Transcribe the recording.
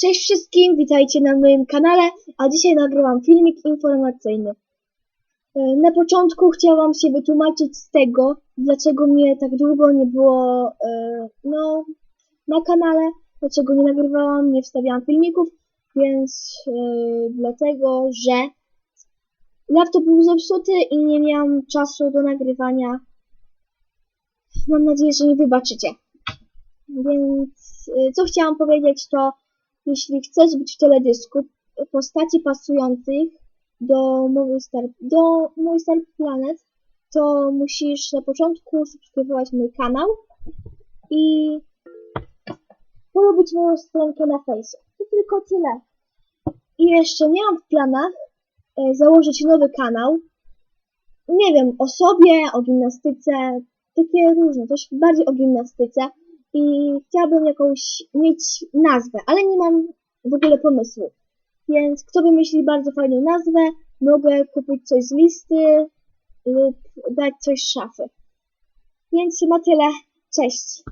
Cześć wszystkim, witajcie na moim kanale, a dzisiaj nagrywam filmik informacyjny. E, Na początku chciałam się wytłumaczyć z tego, dlaczego mnie tak długo nie było e, no, na kanale, dlaczego nie nagrywałam, nie wstawiałam filmików, więc e, dlatego, że laptop był zepsuty i nie miałam czasu do nagrywania. Mam nadzieję, że mi wybaczycie. Więc co chciałam powiedzieć to, jeśli chcesz być w teledysku postaci pasujących do Movistar, do Movistar Planet, to musisz na początku subskrybować mój kanał i polubić moją stronkę na Face. To tylko tyle. I jeszcze miałam w planach e, założyć nowy kanał. Nie wiem, o sobie, o gimnastyce, takie różne, coś bardziej o gimnastyce i chciałabym jakąś mieć nazwę, ale nie mam w ogóle pomysłu. Więc kto wymyśli bardzo fajną nazwę, mogę kupić coś z listy lub dać coś z szafy. Więc chyba tyle. Cześć!